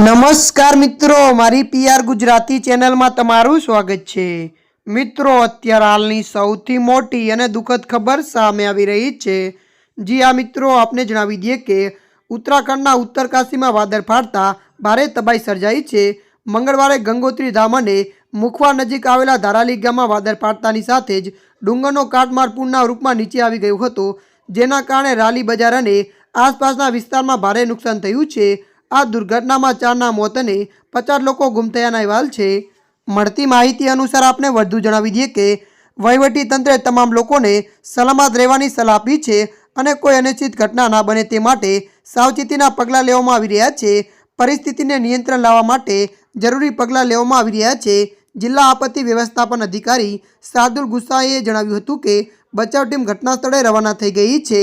નમસ્કાર મિત્રો, મારી પીઆર ગુજરાતી ચેનલમાં તમારું સ્વાગત છે. મિત્રો, અત્યારે હાલની સૌથી મોટી અને દુઃખદ ખબર સામે આવી રહી છે. જી આ મિત્રો, આપને જણાવી દઈએ કે ઉત્તરાખંડના ઉત્તરકાશીમાં વાદળ ફાટતા ભારે તબાહી સર્જાઈ છે. મંગળવારે ગંગોત્રી ધામ અને મુખવા નજીક આવેલા ધારાલી ગામમાં વાદળ ફાટતાની સાથે જ ડુંગરનો કાટમાળ પૂરના રૂપમાં નીચે આવી ગયો હતો, જેના કારણે રાલી બજાર અને આસપાસના વિસ્તારમાં ભારે નુકસાન થયું છે. આ દુર્ઘટનામાં ચારના મોત અને પચાસ લોકો ગુમ થયાના અહેવાલ છે. મળતી માહિતી અનુસાર આપને વધુ જણાવી દઈએ કે વહીવટી તંત્રે તમામ લોકોને સલામત રહેવાની સલાહ આપી છે અને કોઈ અનિશ્ચિત ઘટના ના બને તે માટે સાવચેતીના પગલાં લેવામાં આવી રહ્યા છે. પરિસ્થિતિને નિયંત્રણ લાવવા માટે જરૂરી પગલાં લેવામાં આવી રહ્યા છે. જિલ્લા આપત્તિ વ્યવસ્થાપન અધિકારી સાદુલ ગુસ્સાએ જણાવ્યું હતું કે બચાવ ટીમ ઘટના સ્થળે રવાના થઈ ગઈ છે.